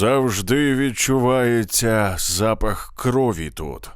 Завжди відчувається запах крові тут.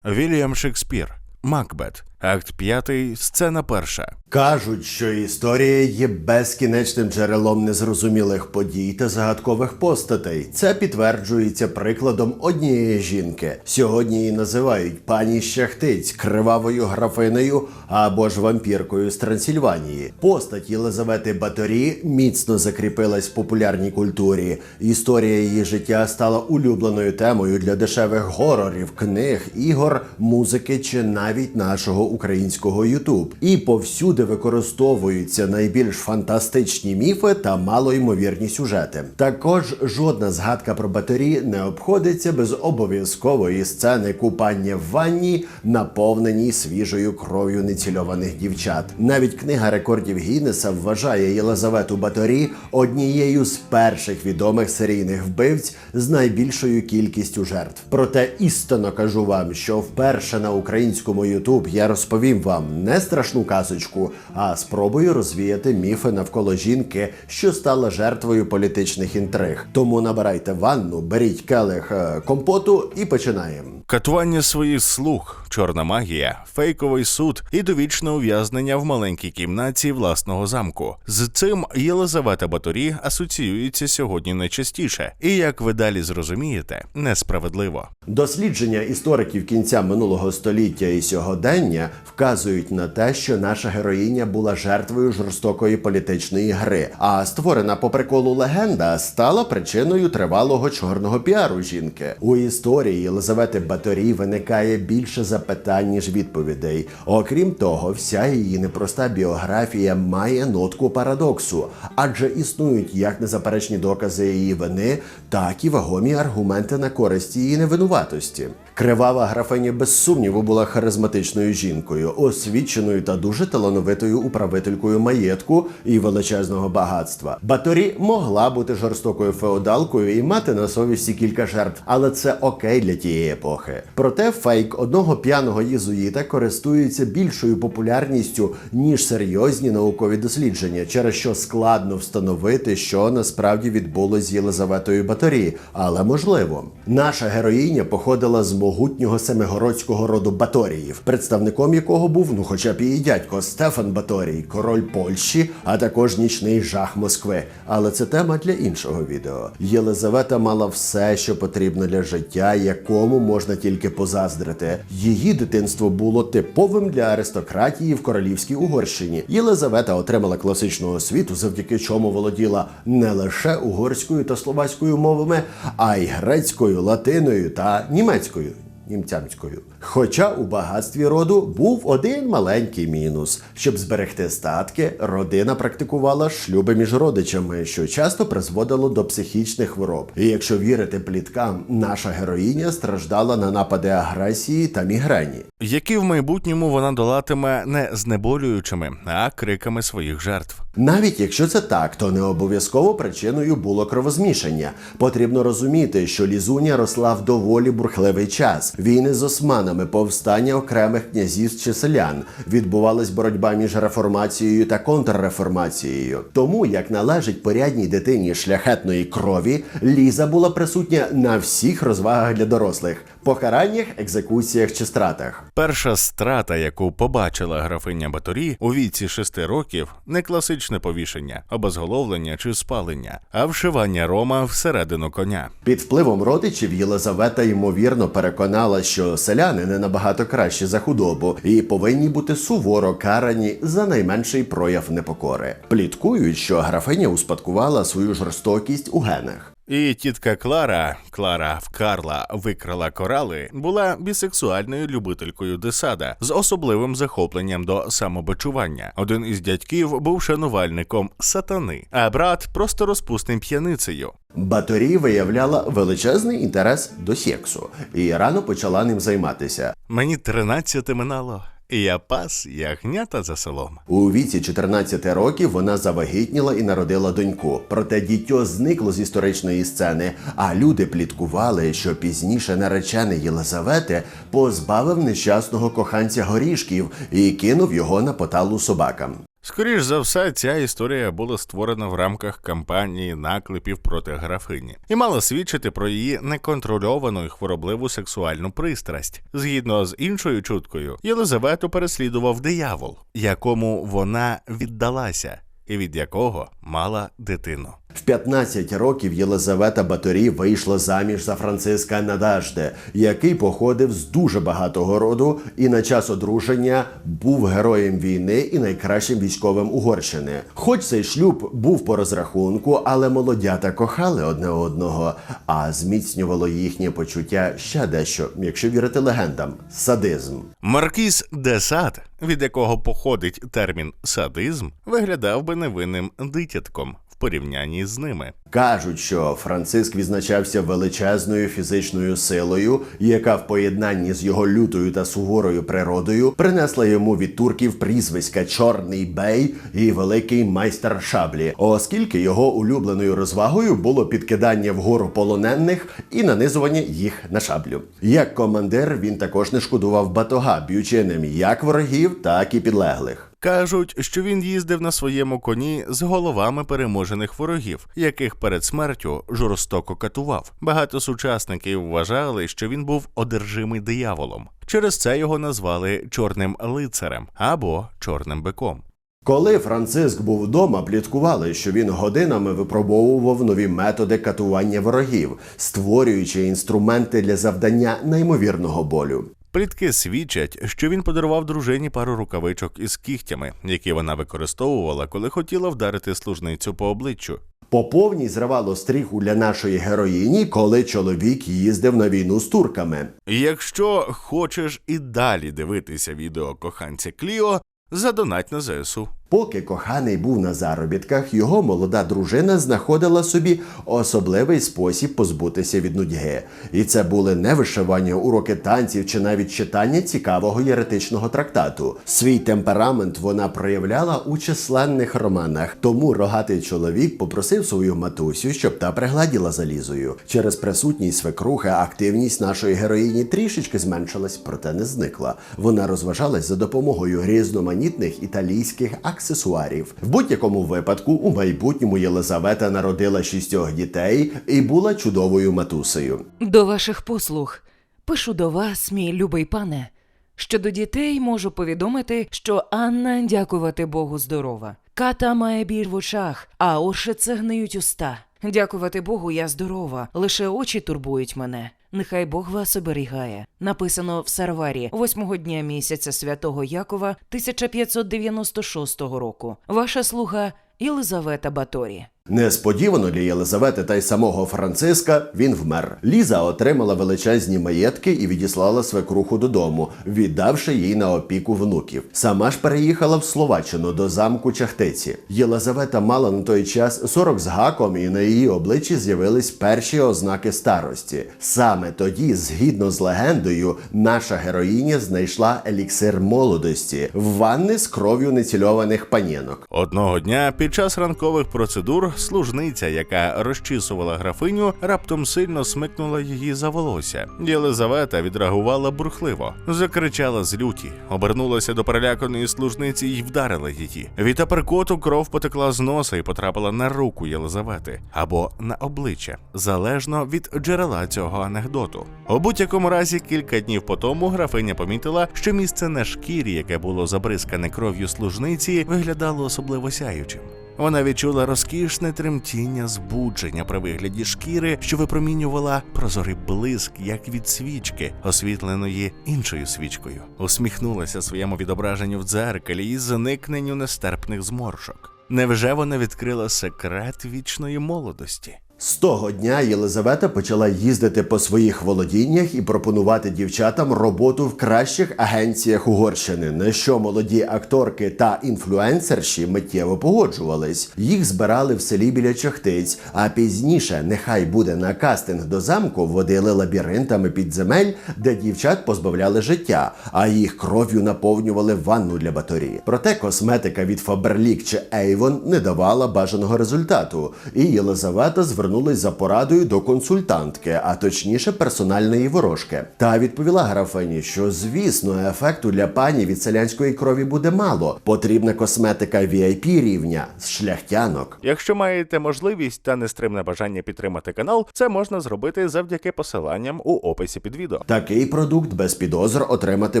Вільям Шекспір. Макбет. Акт 5, сцена перша. Кажуть, що історія є безкінечним джерелом незрозумілих подій та загадкових постатей. Це підтверджується прикладом однієї жінки. Сьогодні її називають пані Щахтиць, кривавою графинею або ж вампіркою з Трансильванії. Постать Єлизавети Баторі міцно закріпилась в популярній культурі. Історія її життя стала улюбленою темою для дешевих горорів, книг, ігор, музики чи навіть нашого українського Ютуб. І повсюди використовуються найбільш фантастичні міфи та малоймовірні сюжети. Також жодна згадка про батарі не обходиться без обов'язкової сцени купання в ванні, наповненій свіжою кров'ю нецільованих дівчат. Навіть книга рекордів Гіннеса вважає Єлизавету Баторі однією з перших відомих серійних вбивць з найбільшою кількістю жертв. Проте істинно кажу вам, що вперше на українському Ютуб я розповім вам не страшну казочку, а спробую розвіяти міфи навколо жінки, що стала жертвою політичних інтриг. Тому набирайте ванну, беріть келих е, компоту і починаємо. Катування своїх слуг, чорна магія, фейковий суд і довічне ув'язнення в маленькій кімнаті власного замку. З цим Єлизавета Баторі асоціюється сьогодні найчастіше, і як ви далі зрозумієте, несправедливо. Дослідження істориків кінця минулого століття і сьогодення вказують на те, що наша героїня була жертвою жорстокої політичної гри, а створена по приколу легенда стала причиною тривалого чорного піару жінки. У історії Єлизавети Баторі виникає більше запитань ніж відповідей. Окрім того, вся її непроста біографія має нотку парадоксу, адже існують як незаперечні докази її вини, так і вагомі аргументи на користь її невинуватості. Кривава графиня без сумніву була харизматичною жінкою, освіченою та дуже талановитою управителькою маєтку і величезного багатства. Баторі могла бути жорстокою феодалкою і мати на совісті кілька жертв, але це окей для тієї епохи. Проте фейк одного п'яного єзуїта користується більшою популярністю ніж серйозні наукові дослідження, через що складно встановити, що насправді відбулось з Єлизаветою Баторі, але можливо. Наша героїня походила з могутнього семигородського роду Баторіїв, представником якого був ну, хоча б її дядько Стефан Баторій, король Польщі, а також нічний жах Москви. Але це тема для іншого відео. Єлизавета мала все, що потрібно для життя, якому можна тільки позаздрити. Її дитинство було типовим для аристократії в королівській Угорщині. Єлизавета отримала класичну освіту, завдяки чому володіла не лише угорською та словацькою мовами, а й грецькою, латиною та німецькою. Німцямською. Хоча у багатстві роду був один маленький мінус. Щоб зберегти статки, родина практикувала шлюби між родичами, що часто призводило до психічних хвороб. І якщо вірити пліткам, наша героїня страждала на напади агресії та мігрені. Які в майбутньому вона долатиме не знеболюючими, а криками своїх жертв. Навіть якщо це так, то не обов'язково причиною було кровозмішання. Потрібно розуміти, що лізуня росла в доволі бурхливий час. Війни з османами, повстання окремих князів чи селян. Відбувалась боротьба між реформацією та контрреформацією. Тому, як належить порядній дитині шляхетної крові, Ліза була присутня на всіх розвагах для дорослих покараннях, екзекуціях чи стратах. Перша страта, яку побачила графиня Баторі у віці шести років, не класичне повішення, обезголовлення чи спалення, а вшивання рома всередину коня. Під впливом родичів Єлизавета ймовірно переконала, що селяни не набагато кращі за худобу і повинні бути суворо карані за найменший прояв непокори. Пліткують, що графиня успадкувала свою жорстокість у генах. І тітка Клара, Клара в Карла викрала корали, була бісексуальною любителькою десада з особливим захопленням до самобичування. Один із дядьків був шанувальником сатани, а брат просто розпусним п'яницею. Баторі виявляла величезний інтерес до сексу і рано почала ним займатися. Мені тринадцяти минало, я пас ягнята за селом. У віці 14 років вона завагітніла і народила доньку. Проте дітьо зникло з історичної сцени, а люди пліткували, що пізніше наречений Єлизавети позбавив нещасного коханця горішків і кинув його на поталу собакам. Скоріш за все, ця історія була створена в рамках кампанії наклепів проти графині і мала свідчити про її неконтрольовану і хворобливу сексуальну пристрасть. Згідно з іншою чуткою, Єлизавету переслідував диявол, якому вона віддалася, і від якого мала дитину. В 15 років Єлизавета Баторі вийшла заміж за Франциска Надажде, який походив з дуже багатого роду і на час одруження був героєм війни і найкращим військовим Угорщини. Хоч цей шлюб був по розрахунку, але молодята кохали одне одного, а зміцнювало їхнє почуття ще дещо, якщо вірити легендам садизм. Маркіз де Сад, від якого походить термін садизм, виглядав би невинним дитятком порівнянні з ними. Кажуть, що Франциск відзначався величезною фізичною силою, яка в поєднанні з його лютою та суворою природою принесла йому від турків прізвиська Чорний Бей і великий майстер шаблі, оскільки його улюбленою розвагою було підкидання вгору полонених і нанизування їх на шаблю. Як командир він також не шкодував батога, б'ючи ним як ворогів, так і підлеглих. Кажуть, що він їздив на своєму коні з головами переможених ворогів, яких перед смертю жорстоко катував. Багато сучасників вважали, що він був одержимий дияволом. Через це його назвали чорним лицарем або чорним биком. Коли Франциск був вдома, пліткували, що він годинами випробовував нові методи катування ворогів, створюючи інструменти для завдання неймовірного болю. Плітки свідчать, що він подарував дружині пару рукавичок із кігтями, які вона використовувала, коли хотіла вдарити служницю по обличчю. По повній зривало стріху для нашої героїні, коли чоловік їздив на війну з турками. Якщо хочеш і далі дивитися відео коханця Кліо, задонать на ЗСУ. Поки коханий був на заробітках, його молода дружина знаходила собі особливий спосіб позбутися від нудьги. І це були не вишивання, уроки танців чи навіть читання цікавого єретичного трактату. Свій темперамент вона проявляла у численних романах. Тому рогатий чоловік попросив свою матусю, щоб та пригладіла залізою. Через присутність свекрухи активність нашої героїні трішечки зменшилась, проте не зникла. Вона розважалась за допомогою різноманітних італійських аксесуарів. В будь-якому випадку у майбутньому Єлизавета народила шістьох дітей і була чудовою матусею. До ваших послуг. Пишу до вас, мій любий пане. Щодо дітей можу повідомити, що Анна, дякувати Богу, здорова. Ката має біль в очах, а ошице гниють уста. Дякувати Богу, я здорова. Лише очі турбують мене. Нехай Бог вас оберігає. Написано в Сарварі, восьмого дня місяця святого Якова 1596 року. Ваша слуга Єлизавета Баторі. Несподівано для Єлизавети та й самого Франциска він вмер. Ліза отримала величезні маєтки і відіслала свекруху додому, віддавши їй на опіку внуків. Сама ж переїхала в Словаччину до замку Чахтиці. Єлизавета мала на той час 40 з гаком, і на її обличчі з'явились перші ознаки старості. Саме тоді, згідно з легендою, наша героїня знайшла еліксир молодості в ванни з кров'ю нецільованих панінок. Одного дня під час ранкових процедур служниця, яка розчісувала графиню, раптом сильно смикнула її за волосся. Єлизавета відреагувала бурхливо, закричала з люті, обернулася до переляканої служниці і вдарила її. Від аперкоту кров потекла з носа і потрапила на руку Єлизавети або на обличчя, залежно від джерела цього анекдоту. У будь-якому разі, кілька днів по тому графиня помітила, що місце на шкірі, яке було забризкане кров'ю служниці, виглядало особливо сяючим. Вона відчула розкішне тремтіння збудження при вигляді шкіри, що випромінювала прозорий блиск, як від свічки, освітленої іншою свічкою. Усміхнулася своєму відображенню в дзеркалі і зникненню нестерпних зморшок. Невже вона відкрила секрет вічної молодості? З того дня Єлизавета почала їздити по своїх володіннях і пропонувати дівчатам роботу в кращих агенціях Угорщини, на що молоді акторки та інфлюенсерші миттєво погоджувались. Їх збирали в селі біля Чахтиць, а пізніше, нехай буде на кастинг до замку, водили лабіринтами підземель, де дівчат позбавляли життя, а їх кров'ю наповнювали ванну для баторі. Проте косметика від Faberlic чи Avon не давала бажаного результату, і Єлизавета звернулася звернулись за порадою до консультантки, а точніше персональної ворожки. Та відповіла графині, що звісно, ефекту для пані від селянської крові буде мало. Потрібна косметика VIP рівня з шляхтянок. Якщо маєте можливість та нестримне бажання підтримати канал, це можна зробити завдяки посиланням у описі під відео. Такий продукт без підозр отримати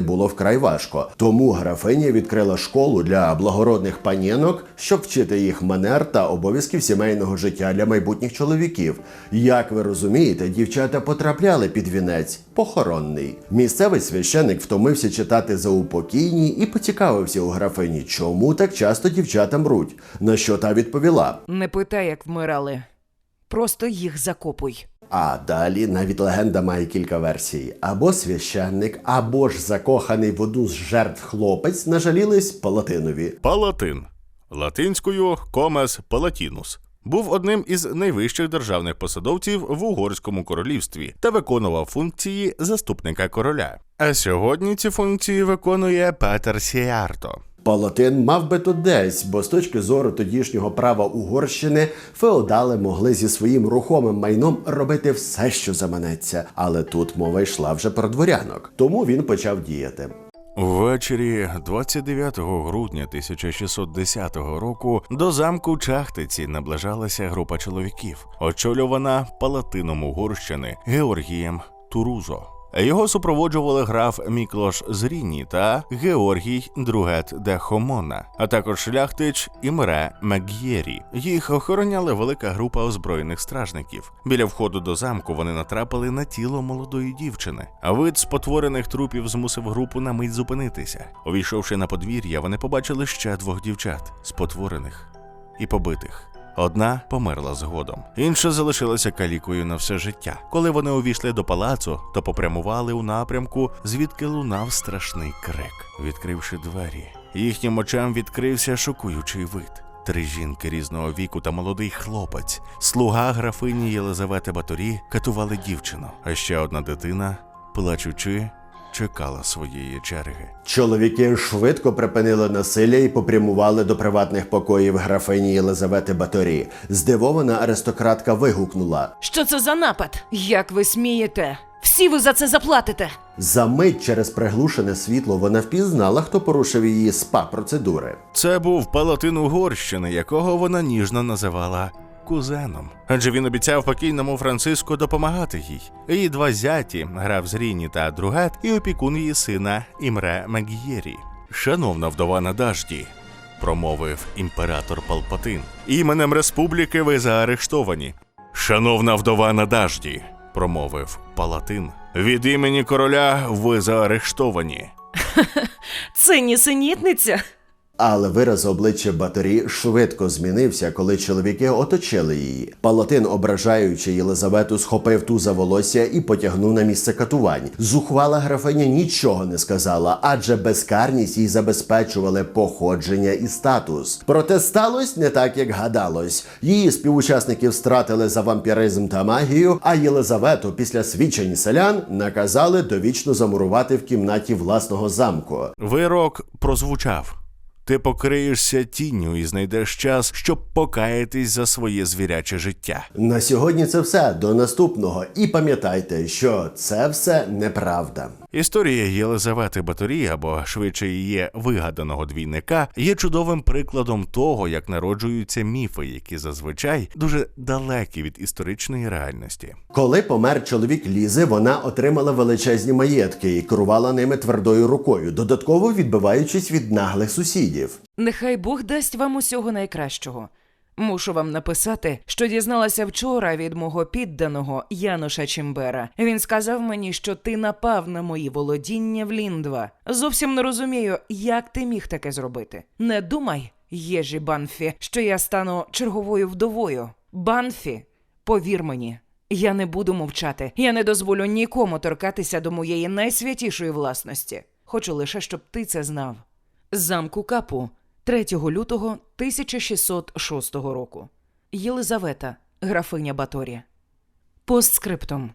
було вкрай важко. Тому графиня відкрила школу для благородних панінок, щоб вчити їх манер та обов'язків сімейного життя для майбутніх чоловіків. Як ви розумієте, дівчата потрапляли під вінець похоронний. Місцевий священик втомився читати заупокійні і поцікавився у графині, чому так часто дівчата мруть. На що та відповіла. Не питай, як вмирали. Просто їх закопуй. А далі навіть легенда має кілька версій: або священник, або ж закоханий в одну з жертв хлопець нажалілись Палатинові. Палатин латинською комес палатінус. Був одним із найвищих державних посадовців в угорському королівстві та виконував функції заступника короля. А сьогодні ці функції виконує Петер Сіарто. Палатин мав би тут десь, бо з точки зору тодішнього права Угорщини феодали могли зі своїм рухомим майном робити все, що заманеться. Але тут мова йшла вже про дворянок, тому він почав діяти. Ввечері 29 грудня 1610 року до замку Чахтиці наближалася група чоловіків, очолювана палатином Угорщини Георгієм Турузо. Його супроводжували граф Міклош Зріні та Георгій Другет де Хомона, а також шляхтич Імре Мег'єрі. Їх охороняла велика група озброєних стражників. Біля входу до замку вони натрапили на тіло молодої дівчини. А вид спотворених трупів змусив групу на мить зупинитися. Увійшовши на подвір'я, вони побачили ще двох дівчат спотворених і побитих. Одна померла згодом, інша залишилася калікою на все життя. Коли вони увійшли до палацу, то попрямували у напрямку, звідки лунав страшний крик. Відкривши двері, їхнім очам відкрився шокуючий вид. Три жінки різного віку та молодий хлопець, слуга графині Єлизавети Баторі, катували дівчину, а ще одна дитина, плачучи, чекала своєї черги. Чоловіки швидко припинили насилля і попрямували до приватних покоїв графині Єлизавети Баторі. Здивована аристократка вигукнула. Що це за напад? Як ви смієте? Всі ви за це заплатите. За мить через приглушене світло вона впізнала, хто порушив її спа процедури. Це був палатин Угорщини, якого вона ніжно називала кузеном. Адже він обіцяв покійному Франциску допомагати їй. Її два зяті, граф Зріні та Другет, і опікун її сина Імре Мег'єрі. Шановна вдова Надажді, промовив імператор Палпатин. Іменем республіки ви заарештовані. Шановна вдова Надажді, промовив Палатин. Від імені короля ви заарештовані. Це нісенітниця. Але вираз обличчя Баторі швидко змінився, коли чоловіки оточили її. Палатин, ображаючи Єлизавету, схопив ту за волосся і потягнув на місце катувань. Зухвала графиня нічого не сказала, адже безкарність їй забезпечували походження і статус. Проте сталося не так, як гадалось. Її співучасників стратили за вампіризм та магію, а Єлизавету після свідчень селян наказали довічно замурувати в кімнаті власного замку. Вирок прозвучав. Ти покриєшся тінню і знайдеш час, щоб покаятись за своє звіряче життя. На сьогодні це все. До наступного. І пам'ятайте, що це все неправда. Історія Єлизавети Баторі, або швидше її вигаданого двійника, є чудовим прикладом того, як народжуються міфи, які зазвичай дуже далекі від історичної реальності. Коли помер чоловік Лізи, вона отримала величезні маєтки і керувала ними твердою рукою, додатково відбиваючись від наглих сусідів. Нехай Бог дасть вам усього найкращого. Мушу вам написати, що дізналася вчора від мого підданого Януша Чимбера. Він сказав мені, що ти напав на мої володіння в Ліндва. Зовсім не розумію, як ти міг таке зробити. Не думай, Єжі Банфі, що я стану черговою вдовою. Банфі, повір мені. Я не буду мовчати. Я не дозволю нікому торкатися до моєї найсвятішої власності. Хочу лише, щоб ти це знав. Замку Капу 3 лютого 1606 року. Єлизавета, графиня Баторі. Постскриптум.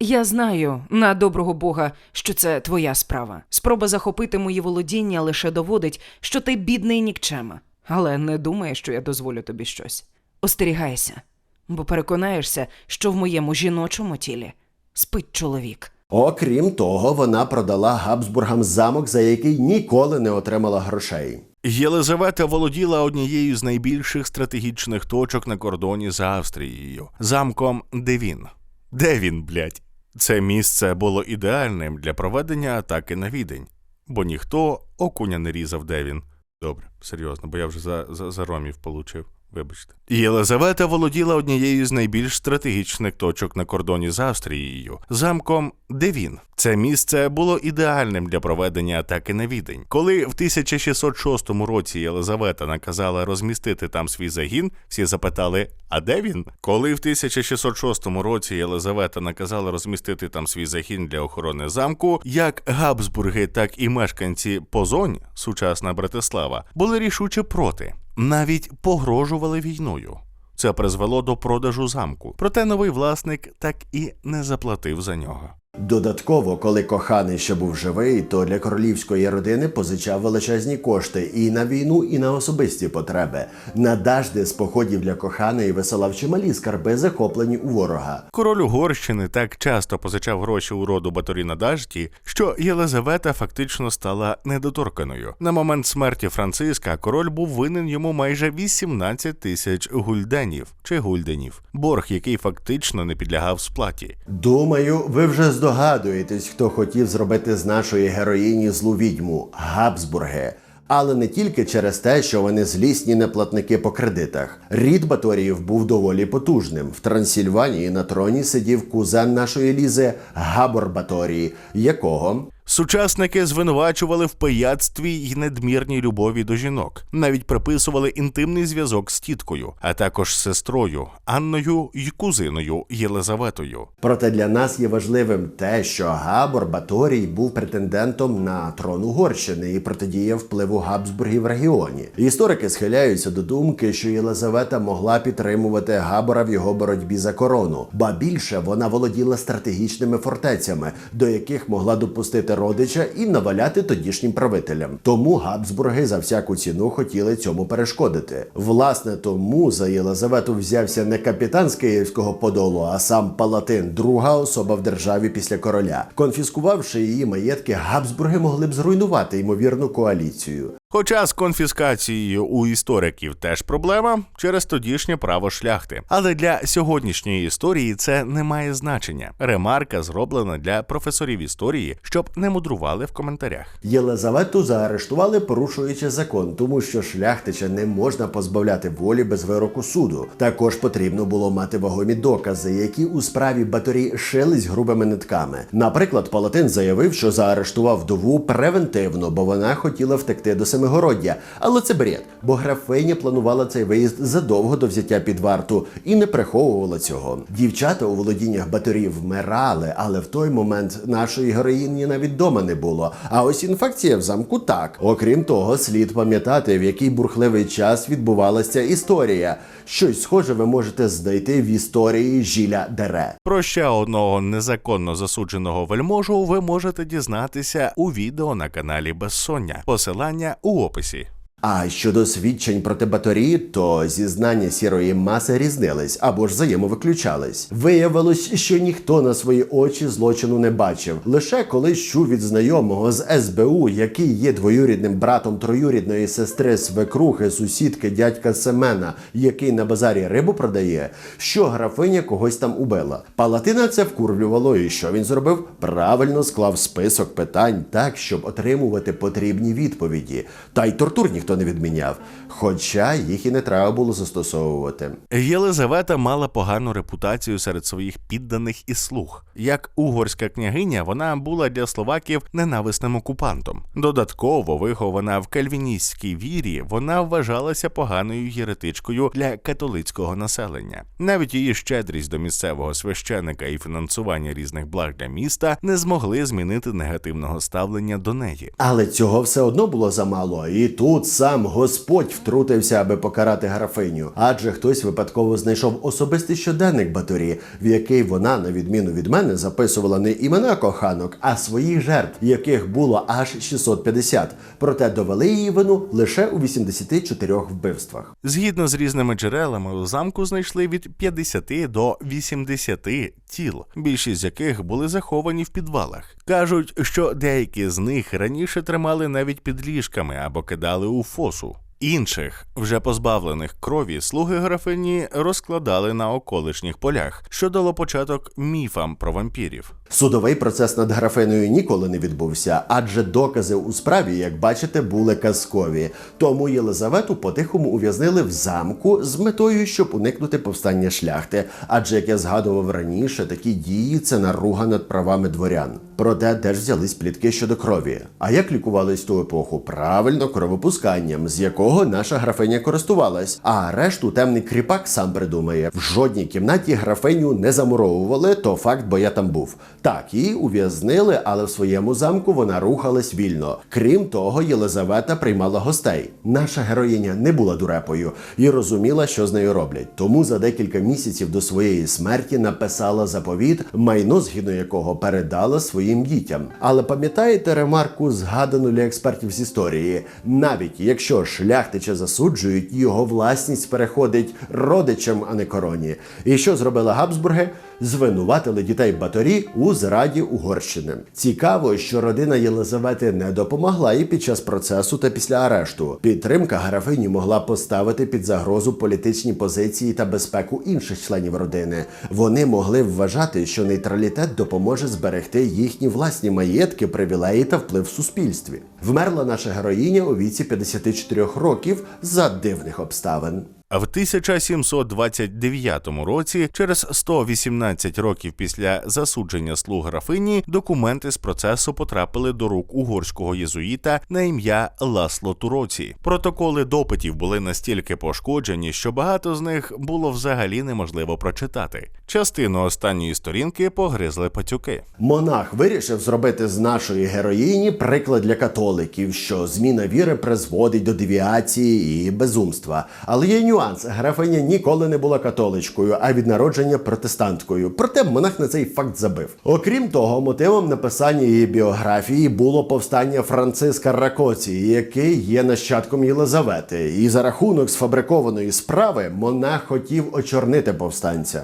Я знаю, на доброго Бога, що це твоя справа. Спроба захопити мої володіння лише доводить, що ти бідний нікчема. Але не думай, що я дозволю тобі щось. Остерігайся. бо переконаєшся, що в моєму жіночому тілі спить чоловік. Окрім того, вона продала Габсбургам замок, за який ніколи не отримала грошей. Єлизавета володіла однією з найбільших стратегічних точок на кордоні з Австрією замком Девін. Де він, блядь? Це місце було ідеальним для проведення атаки на відень, бо ніхто окуня не різав, де він. Добре, серйозно, бо я вже за, за, за ромів получив. Вибачте. Єлизавета володіла однією з найбільш стратегічних точок на кордоні з Австрією замком Девін. Це місце було ідеальним для проведення атаки на відень. Коли в 1606 році Єлизавета наказала розмістити там свій загін, всі запитали: а де він? Коли в 1606 році Єлизавета наказала розмістити там свій загін для охорони замку, як Габсбурги, так і мешканці Позонь, сучасна Братислава, були рішуче проти, навіть погрожували війною. Це призвело до продажу замку, проте новий власник так і не заплатив за нього. Додатково, коли коханий ще був живий, то для королівської родини позичав величезні кошти і на війну, і на особисті потреби. Надажди з походів для коханої висилав чималі скарби, захоплені у ворога. Король Угорщини так часто позичав гроші у роду Баторіна Дажті, що Єлизавета фактично стала недоторканою. На момент смерті Франциска король був винен йому майже 18 тисяч гульденів чи гульденів, борг, який фактично не підлягав сплаті. Думаю, ви вже здогадуєтесь, хто хотів зробити з нашої героїні злу відьму Габсбурги. Але не тільки через те, що вони злісні неплатники по кредитах. Рід Баторіїв був доволі потужним. В Трансильванії на троні сидів кузен нашої лізи Габор Баторії, якого Сучасники звинувачували в пияцтві й надмірній любові до жінок, навіть приписували інтимний зв'язок з тіткою, а також сестрою Анною й кузиною Єлизаветою. Проте для нас є важливим те, що Габор Баторій був претендентом на трон Угорщини і протидіяв впливу Габсбургів в регіоні. Історики схиляються до думки, що Єлизавета могла підтримувати Габора в його боротьбі за корону, ба більше вона володіла стратегічними фортецями, до яких могла допустити родича і наваляти тодішнім правителям. Тому Габсбурги за всяку ціну хотіли цьому перешкодити. Власне, тому за Єлизавету взявся не капітан з Київського подолу, а сам Палатин, друга особа в державі після короля. Конфіскувавши її маєтки, Габсбурги могли б зруйнувати ймовірну коаліцію. Хоча з конфіскацією у істориків теж проблема через тодішнє право шляхти. Але для сьогоднішньої історії це не має значення. Ремарка зроблена для професорів історії, щоб не мудрували в коментарях. Єлизавету заарештували, порушуючи закон, тому що шляхтича не можна позбавляти волі без вироку суду. Також потрібно було мати вагомі докази, які у справі Баторі шились грубими нитками. Наприклад, Палатин заявив, що заарештував вдову превентивно, бо вона хотіла втекти до Семигороддя. Але це бред, бо графиня планувала цей виїзд задовго до взяття під варту і не приховувала цього. Дівчата у володіннях Баторів вмирали, але в той момент нашої героїні навіть дома не було. А ось інфекція в замку так. Окрім того, слід пам'ятати, в який бурхливий час відбувалася історія. Щось схоже ви можете знайти в історії Жіля Дере. Про ще одного незаконно засудженого вельможу ви можете дізнатися у відео на каналі Безсоння. Посилання у описі. А щодо свідчень проти Баторії, то зізнання сірої маси різнились або ж взаємовиключались. Виявилось, що ніхто на свої очі злочину не бачив. Лише коли чув від знайомого з СБУ, який є двоюрідним братом троюрідної сестри свекрухи, сусідки дядька Семена, який на базарі рибу продає, що графиня когось там убила. Палатина це вкурвлювало, і що він зробив? Правильно склав список питань так, щоб отримувати потрібні відповіді. Та й тортур ніхто не відміняв, хоча їх і не треба було застосовувати. Єлизавета мала погану репутацію серед своїх підданих і слуг. Як угорська княгиня, вона була для словаків ненависним окупантом. Додатково вихована в кальвіністській вірі, вона вважалася поганою єретичкою для католицького населення. Навіть її щедрість до місцевого священика і фінансування різних благ для міста не змогли змінити негативного ставлення до неї. Але цього все одно було замало. І тут сам Господь втрутився, аби покарати графиню, адже хтось випадково знайшов особистий щоденник Баторі, в який вона, на відміну від мене, записувала не імена коханок, а своїх жертв, яких було аж 650. Проте довели її вину лише у 84 вбивствах. Згідно з різними джерелами, у замку знайшли від 50 до 80 тіл, більшість з яких були заховані в підвалах. Кажуть, що деякі з них раніше тримали навіть під ліжками або кидали у фосу. Інших, вже позбавлених крові, слуги графині розкладали на околишніх полях, що дало початок міфам про вампірів. Судовий процес над графиною ніколи не відбувся, адже докази у справі, як бачите, були казкові. Тому Єлизавету по-тихому ув'язнили в замку з метою, щоб уникнути повстання шляхти. Адже, як я згадував раніше, такі дії це наруга над правами дворян. Проте де ж взялись плітки щодо крові. А як лікувались ту епоху? Правильно, кровопусканням, з якого наша графиня користувалась. А решту темний кріпак сам придумає. В жодній кімнаті графиню не замуровували, то факт, бо я там був. Так, її ув'язнили, але в своєму замку вона рухалась вільно. Крім того, Єлизавета приймала гостей. Наша героїня не була дурепою і розуміла, що з нею роблять. Тому за декілька місяців до своєї смерті написала заповіт, майно згідно якого передала своїм дітям. Але пам'ятаєте ремарку, згадану для експертів з історії? Навіть якщо шляхтича засуджують, його власність переходить родичам, а не короні. І що зробили Габсбурги? Звинуватили дітей Баторі у зраді Угорщини. Цікаво, що родина Єлизавети не допомогла і під час процесу та після арешту. Підтримка графині могла поставити під загрозу політичні позиції та безпеку інших членів родини. Вони могли вважати, що нейтралітет допоможе зберегти їхні власні маєтки, привілеї та вплив в суспільстві. Вмерла наша героїня у віці 54 років за дивних обставин. А в 1729 році, через 118 років після засудження слуг графині, документи з процесу потрапили до рук угорського єзуїта на ім'я Ласло Туроці. Протоколи допитів були настільки пошкоджені, що багато з них було взагалі неможливо прочитати. Частину останньої сторінки погризли пацюки. Монах вирішив зробити з нашої героїні приклад для католиків, що зміна віри призводить до девіації і безумства. Але є нюанс: графиня ніколи не була католичкою, а від народження протестанткою. Проте монах на цей факт забив. Окрім того, мотивом написання її біографії було повстання Франциска Ракоці, який є нащадком Єлизавети. І за рахунок сфабрикованої справи монах хотів очорнити повстанця.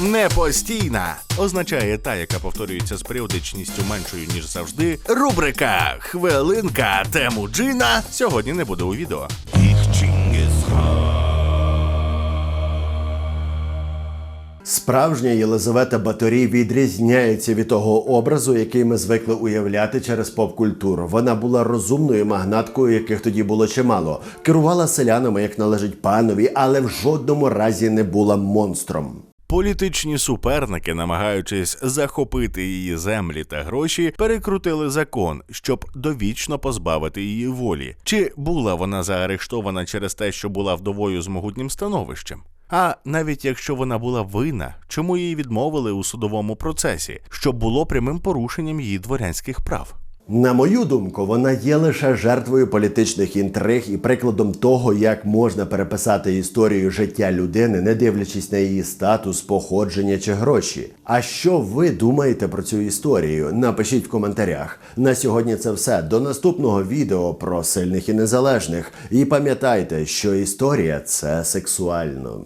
Непостійна означає та, яка повторюється з періодичністю меншою ніж завжди. Рубрика Хвилинка тему Джина сьогодні не буде у відео. Справжня Єлизавета Баторій відрізняється від того образу, який ми звикли уявляти через поп-культуру. Вона була розумною магнаткою, яких тоді було чимало. Керувала селянами, як належить панові, але в жодному разі не була монстром. Політичні суперники, намагаючись захопити її землі та гроші, перекрутили закон, щоб довічно позбавити її волі. Чи була вона заарештована через те, що була вдовою з могутнім становищем? А навіть якщо вона була винна, чому її відмовили у судовому процесі, що було прямим порушенням її дворянських прав? На мою думку, вона є лише жертвою політичних інтриг і прикладом того, як можна переписати історію життя людини, не дивлячись на її статус, походження чи гроші. А що ви думаєте про цю історію? Напишіть в коментарях. На сьогодні це все. До наступного відео про сильних і незалежних. І пам'ятайте, що історія це сексуально.